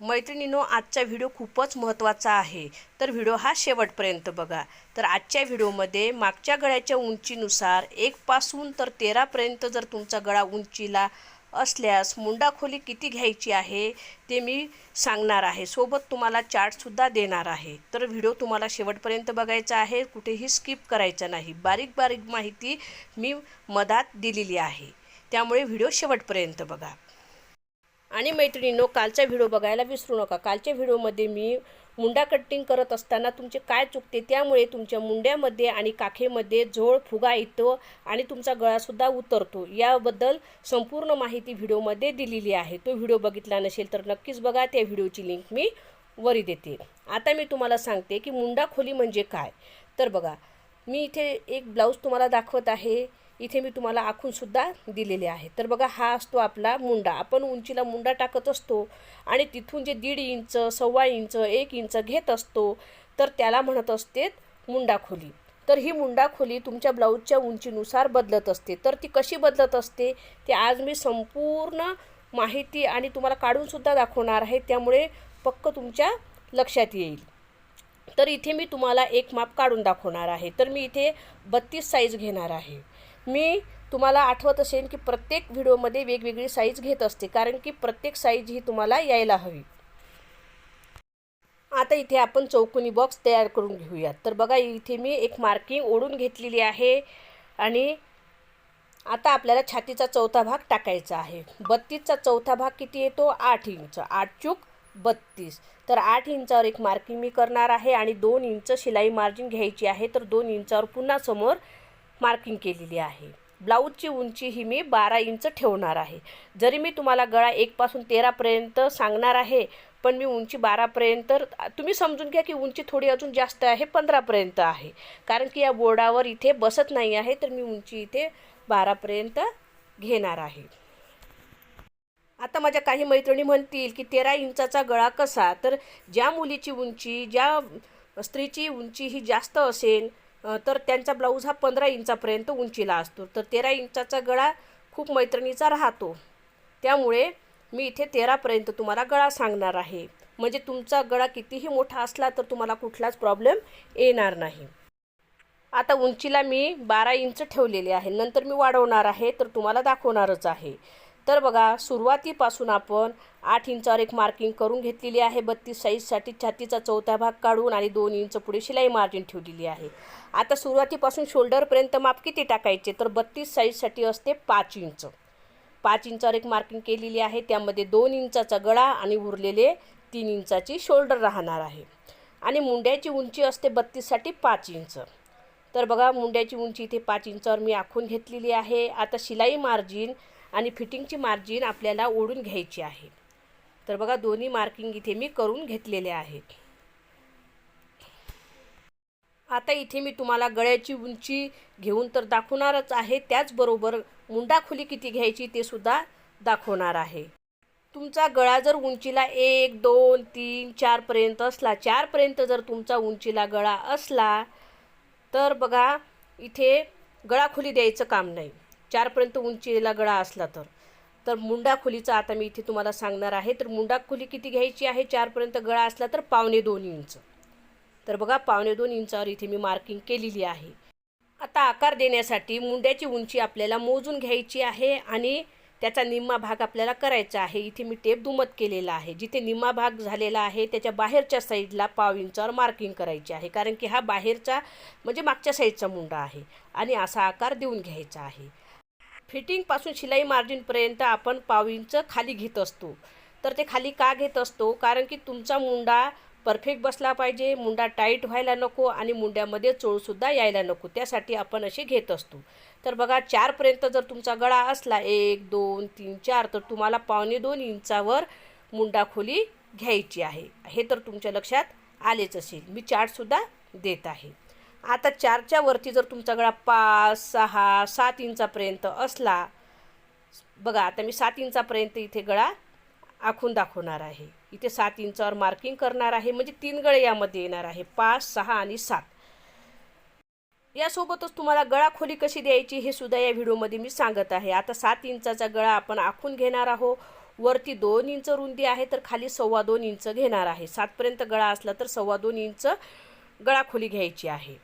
मैत्रिणीनो आजचा व्हिडिओ खूपच महत्त्वाचा आहे. तर व्हिडिओ हा शेवटपर्यंत बघा. तर आजच्या व्हिडिओमध्ये मागच्या गळ्याच्या उंचीनुसार एकपासून तर तेरापर्यंत जर तुमचा गळा उंचीला असल्यास मुंडा खोली किती घ्यायची आहे ते मी सांगणार आहे. सोबत तुम्हाला चार्टसुद्धा देणार आहे. तर व्हिडिओ तुम्हाला शेवटपर्यंत बघायचा आहे. कुठेही स्किप करायचा नाही. बारीक बारीक माहिती मी मधात दिलेली आहे. त्यामुळे व्हिडिओ शेवटपर्यंत बघा. आणि मैत्रिणींनो कालचा व्हिडिओ बघायला विसरू नका. कालच्या व्हिडिओमध्ये मी मुंडा कटिंग करत असताना तुमचे काय चुकते त्यामुळे तुमच्या मुंड्यामध्ये आणि काखेमध्ये झोळ फुगा येतो आणि तुमचा गळासुद्धा उतरतो. याबद्दल संपूर्ण माहिती व्हिडिओमध्ये दिलेली आहे. तो व्हिडिओ बघितला नसेल तर नक्कीच बघा. त्या व्हिडिओची लिंक मी वरी देते. आता मी तुम्हाला सांगते की मुंडा खोली म्हणजे काय. तर बघा मी इथे एक ब्लाऊज तुम्हाला दाखवत आहे. इथे मी तुम्हाला आखूनसुद्धा दिलेले आहे. तर बघा हा असतो आपला मुंडा. आपण उंचीला मुंडा टाकत असतो आणि तिथून जे दीड इंच सव्वा इंच एक इंच घेत असतो तर त्याला म्हणत असते मुंडा खोली. तर ही मुंडा खोली तुमच्या ब्लाऊजच्या उंचीनुसार बदलत असते. तर ती कशी बदलत असते? ते आज मी संपूर्ण माहिती आणि तुम्हाला काढूनसुद्धा दाखवणार आहे. त्यामुळे पक्क तुमच्या लक्षात येईल. तर इथे मी तुम्हाला एक माप काढून दाखवणार आहे. तर मी इथे बत्तीस साईज घेणार आहे. मी तुम्हाला आठवत असेल की प्रत्येक व्हिडिओमध्ये वेगवेगळी साईज घेत असते. कारण की प्रत्येक साईज ही तुम्हाला यायला हवी. आता इथे आपण चौकोनी बॉक्स तयार करून घेऊयात. तर बघा इथे मी एक मार्किंग ओढून घेतलेली आहे आणि आता आपल्याला छातीचा चौथा भाग टाकायचा आहे. बत्तीसचा चौथा भाग किती येतो? आठ इंच. आठ चूक बत्तीस. तर आठ इंचावर एक मार्किंग मी करणार आहे आणि दोन इंच शिलाई मार्जिन घ्यायची आहे. तर दोन इंचावर पुन्हा समोर मार्किंग केलेली आहे. ब्लाऊजची उंची ही मी बारा इंच ठेवणार आहे. जरी मी तुम्हाला गळा एकपासून तेरापर्यंत सांगणार आहे पण मी उंची बारापर्यंत तुम्ही समजून घ्या की उंची थोडी अजून जास्त आहे पंधरापर्यंत आहे. कारण की या बोर्डावर इथे बसत नाही आहे तर मी उंची इथे बारापर्यंत घेणार आहे. आता माझ्या काही मैत्रिणी म्हणतील की तेरा इंचाचा गळा कसा? तर ज्या मुलीची उंची ज्या स्त्रीची उंची ही जास्त असेल तर त्यांचा ब्लाऊज हा पंधरा इंचापर्यंत उंचीला असतो. तर तेरा इंचाचा गळा खूप मैत्रिणीचा राहतो. त्यामुळे मी इथे तेरापर्यंत तुम्हाला गळा सांगणार आहे. म्हणजे तुमचा गळा कितीही मोठा असला तर तुम्हाला कुठलाच प्रॉब्लेम येणार नाही. आता उंचीला मी बारा इंच ठेवलेले आहे. नंतर मी वाढवणार आहे तर तुम्हाला दाखवणारच आहे. तर बघा सुरुवातीपासून आपण आठ इंचावर एक मार्किंग करून घेतलेली आहे. बत्तीस साईजसाठी छातीचा चौथा भाग काढून आणि दोन इंच पुढे शिलाई मार्जिन ठेवलेली आहे. आता सुरुवातीपासून शोल्डरपर्यंत माप किती टाकायचे? तर बत्तीस साईजसाठी असते पाच इंच. पाच इंचावर एक मार्किंग केलेली आहे. त्यामध्ये दोन इंचाचा गळा आणि उरलेले तीन इंचाची शोल्डर राहणार आहे. आणि मुंड्याची उंची असते बत्तीससाठी पाच इंच. तर बघा मुंड्याची उंची इथे पाच इंचावर मी आखून घेतलेली आहे. आता शिलाई मार्जिन आणि फिटिंगची मार्जिन आपल्याला ओढून घ्यायची आहे. तर बघा दोन्ही मार्किंग इथे मी करून घेतलेले आहेत. आता इथे मी तुम्हाला गळ्याची उंची घेऊन तर दाखवणारच आहे. त्याचबरोबर मुंडाखोली किती घ्यायची ते सुद्धा दाखवणार आहे. तुमचा गळा जर उंचीला एक दोन तीन चारपर्यंत असला चारपर्यंत जर तुमचा उंचीला गळा असला तर बघा इथे गळाखोली द्यायचं काम नाही. चारपर्यंत उंचीला गळा असला तर. तर मुंडा खोलीचा आता मी इथे तुम्हाला सांगणार आहे. तर मुंडा खोली किती घ्यायची आहे? चारपर्यंत गळा असला तर पावणे दोन इंच. तर बघा पावणे दोन इंचावर इथे मी मार्किंग केलेली आहे. आता आकार देण्यासाठी मुंड्याची उंची आपल्याला मोजून घ्यायची आहे आणि त्याचा निम्मा भाग आपल्याला करायचा आहे. इथे मी टेप दुमत केलेला आहे. जिथे निम्मा भाग झालेला आहे त्याच्या बाहेरच्या साईडला पाव इंचावर मार्किंग करायची आहे. कारण की हा बाहेरचा म्हणजे मागच्या साईडचा मुंडा आहे आणि असा आकार देऊन घ्यायचा आहे. फिटिंगपासून शिलाई मार्जिनपर्यंत आपण पाव इंच खाली घेत असतो. तर ते खाली का घेत असतो? कारण की तुमचा मुंडा परफेक्ट बसला पाहिजे मुंडा टाईट व्हायला नको आणि मुंड्यामध्ये चोळसुद्धा यायला नको त्यासाठी आपण असे घेत असतो. तर बघा चारपर्यंत जर तुमचा गळा असला एक दोन तीन चार तर तुम्हाला पावणे दोन इंचावर मुंडा खोली घ्यायची आहे. हे तर तुमच्या लक्षात आलेच असेल. मी चार्टसुद्धा देत आहे. आता चारच्या वरती जर तुमचा गळा पाच सहा सात इंचापर्यंत असला बघा आता मी सात इंचापर्यंत इथे गळा आखून दाखवणार आहे. इथे सात इंचावर मार्किंग करणार आहे म्हणजे तीन गळे यामध्ये येणार आहे पाच सहा आणि सात. यासोबतच तुम्हाला गळा खोली कशी द्यायची हे सुद्धा या व्हिडिओमध्ये मी सांगत आहे. आता सात इंचाचा गळा आपण आखून घेणार आहोत. वरती दोन इंच रुंदी आहे तर खाली सव्वा दोन इंच घेणार आहे. सातपर्यंत गळा असला तर सव्वा दोन इंच गळा खोली घ्यायची आहे.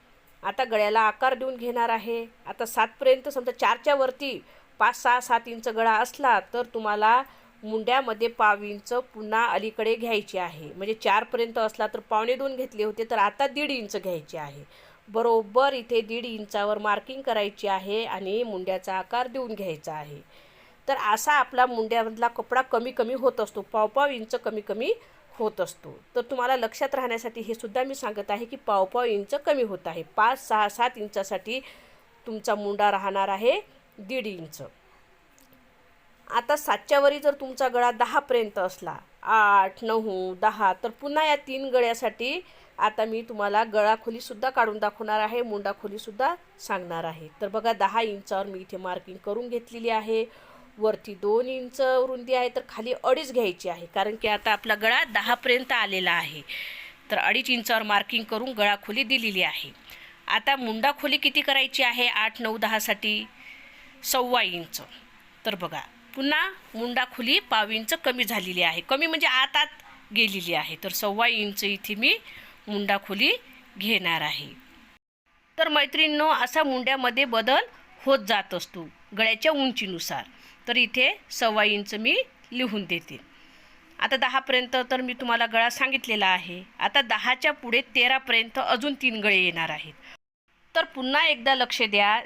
आता गळ्याला आकार देऊन घेणार आहे. आता सातपर्यंत समजा चारच्या वरती पाच सहा सात इंच गळा असला तर तुम्हाला मुंड्यामध्ये पाव इंच पुन्हा अलीकडे घ्यायची आहे. म्हणजे चारपर्यंत असला तर पावणे दोन घेतले होते तर आता दीड इंच घ्यायचे आहे. बरोबर इथे दीड इंचावर मार्किंग करायची आहे आणि मुंड्याचा आकार देऊन घ्यायचा आहे. तर असा आपला मुंड्यामधला कपडा कमी कमी होत असतो. पाव पाव इंच कमी कमी होत असतो. तर तुम्हाला लक्षात राहण्यासाठी हे सुद्धा मी सांगत आहे की पावपाव इंच कमी होत आहे. पाच सहा सात इंचासाठी तुमचा मुंडा राहणार आहे दीड इंच. आता सातच्यावरी जर तुमचा गळा दहापर्यंत असला आठ नऊ दहा तर पुन्हा या तीन गळ्यासाठी आता मी तुम्हाला गळा खोलीसुद्धा काढून दाखवणार आहे मुंडा खोलीसुद्धा सांगणार आहे. तर बघा दहा इंचावर मी इथे मार्किंग करून घेतलेली आहे. वरती दोन इंच रुंदी आहे तर खाली अडीच घ्यायची आहे. कारण की आता आपला गळा दहापर्यंत आलेला आहे. तर अडीच इंचावर मार्किंग करून गळा खोली दिलेली आहे. आता मुंडा खोली किती करायची आहे? आठ नऊ दहासाठी सव्वा इंच. तर बघा पुन्हा मुंडा खोली पाव इंच कमी झालेली आहे. कमी म्हणजे आत आत गेलेली आहे. तर सव्वा इंच इथे मी मुंडा खोली घेणार आहे. तर मैत्रिणींनो असा मुंड्यामध्ये बदल होत जात असतो गळ्याच्या उंचीनुसार. तर इथे सव्वा इंच मी लिहून देते. आता दहापर्यंत तर मी तुम्हाला गळा सांगितलेला आहे. आता दहाच्या पुढे तेरापर्यंत अजून तीन गळे येणार आहेत. तर पुन्हा एकदा लक्ष द्या.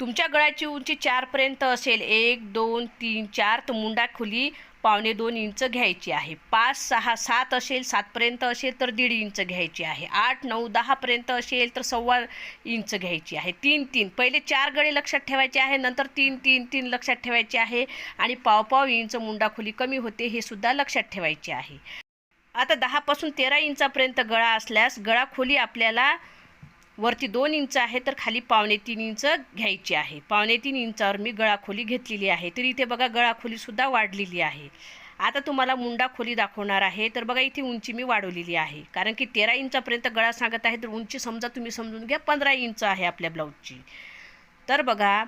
तुमच्या गळ्याची उंची चारपर्यंत असेल. एक दोन तीन चार. तर मुंडा खोली. पावणे दोन इंच घ्यायची आहे. पाच सहा सात असेल सातपर्यंत असेल तर दीड इंच घ्यायची आहे. आठ नऊ दहापर्यंत असेल तर सव्वा इंच घ्यायची आहे. तीन तीन. पहिले चार गळे लक्षात ठेवायचे आहे नंतर तीन तीन तीन लक्षात ठेवायचे आहे आणि पाव पाव इंच मुंडाखोली कमी होते हे सुद्धा लक्षात ठेवायचे आहे. आता दहापासून तेरा इंचापर्यंत गळा असल्यास गळा खोली आपल्याला वरती दोन इंच आहे तर खाली पावणे तीन इंच घ्यायची आहे. पावणे तीन इंचावर मी गळाखोली घेतलेली आहे. तर इथे बघा गळाखोलीसुद्धा वाढलेली आहे. आता तुम्हाला मुंडा खोली दाखवणार आहे. तर बघा इथे उंची मी वाढवलेली आहे. कारण की तेरा इंचापर्यंत गळा सांगत आहे तर उंची समजा तुम्ही समजून घ्या पंधरा इंच आहे आपल्या ब्लाऊजची. तर बघा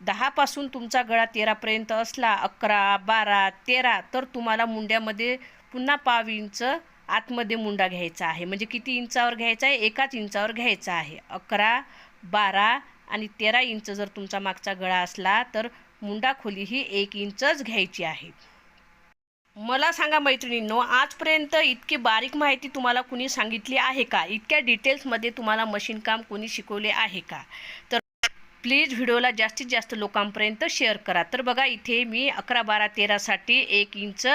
दहापासून तुमचा गळा तेरापर्यंत असला अकरा बारा तेरा तर तुम्हाला मुंड्यामध्ये पुन्हा पाव इंच आतमध्ये मुंडा घ्यायचा आहे. म्हणजे किती इंचावर घ्यायचा आहे? एकाच इंचावर घ्यायचा आहे. अकरा बारा आणि तेरा इंच जर तुमचा मागचा गळा असला तर मुंडा खोली ही एक इंचच घ्यायची आहे. मला सांगा मैत्रिणींनो आजपर्यंत इतकी बारीक माहिती तुम्हाला कुणी सांगितली आहे का? इतक्या डिटेल्समध्ये तुम्हाला मशीनकाम कोणी शिकवले आहे का? तर प्लीज व्हिडिओला जास्तीत जास्त लोकांपर्यंत शेअर करा. तर बघा इथे मी अकरा बारा तेरासाठी एक इंच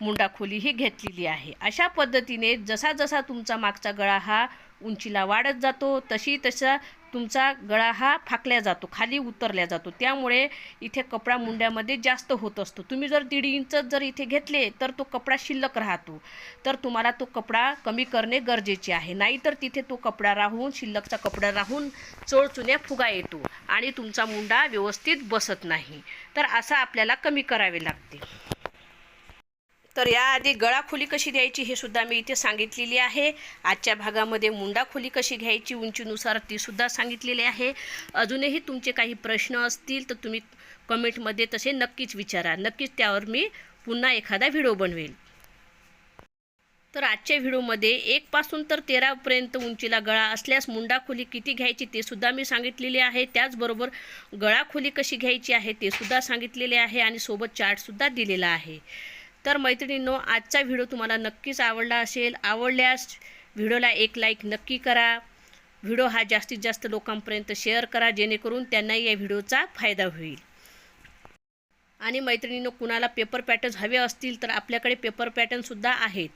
मुंडाखोलीही ही घेतलेली आहे. अशा पद्धतीने जसा जसा तुमचा मागचा गळा हा उंचीला वाढत जातो तशी तसा तुमचा गळा हा फाकल्या जातो खाली उतरल्या जातो. त्यामुळे इथे कपडा मुंड्यामध्ये जास्त होत असतो. तुम्ही जर दीड इंच जर इथे घेतले तर तो कपडा शिल्लक राहतो. तर तुम्हाला तो कपडा कमी करणे गरजेचे आहे. नाहीतर तिथे तो कपडा राहून शिल्लकचा कपडा राहून चोळचुन्या फुगा येतो आणि तुमचा मुंडा व्यवस्थित बसत नाही. तर असं आपल्याला कमी करावे लागते. तर याआधी गळा खोली कशी द्यायची हे सुद्धा मी इथे सांगितलेली आहे. आजच्या भागामध्ये मुंडा खोली कशी घ्यायची उंचीनुसार ती सुद्धा सांगितलेली आहे. अजूनही तुमचे काही प्रश्न असतील तर तुम्ही कमेंटमध्ये तसे नक्कीच विचारा. नक्कीच त्यावर मी पुन्हा एखादा व्हिडिओ बनवेल. तर आजच्या व्हिडिओमध्ये एकपासून तर तेरापर्यंत उंचीला गळा असल्यास मुंडा खोली किती घ्यायची ते सुद्धा मी सांगितलेले आहे. त्याचबरोबर गळा खोली कशी घ्यायची आहे ते सुद्धा सांगितलेले आहे आणि सोबत चार्टसुद्धा दिलेला आहे. तर मैत्रिणींनो आजचा व्हिडिओ तुम्हाला नक्कीच आवडला असेल. आवडल्यास व्हिडिओला एक लाईक नक्की करा. व्हिडिओ हा जास्तीत जास्त लोकांपर्यंत शेअर करा जेणेकरून त्यांनाही या व्हिडिओचा फायदा होईल. आणि मैत्रिणींनो कुणाला पेपर पॅटर्न्स हवे असतील तर आपल्याकडे पेपर पॅटर्नसुद्धा आहेत.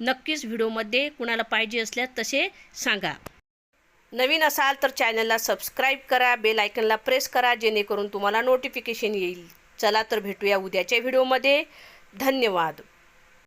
नक्कीच व्हिडिओमध्ये कुणाला पाहिजे असल्यास तसे सांगा. नवीन असाल तर चॅनलला सबस्क्राईब करा बेल आयकनला प्रेस करा जेणेकरून तुम्हाला नोटिफिकेशन येईल. चला तर भेटूया उद्याच्या व्हिडिओमध्ये. धन्यवाद.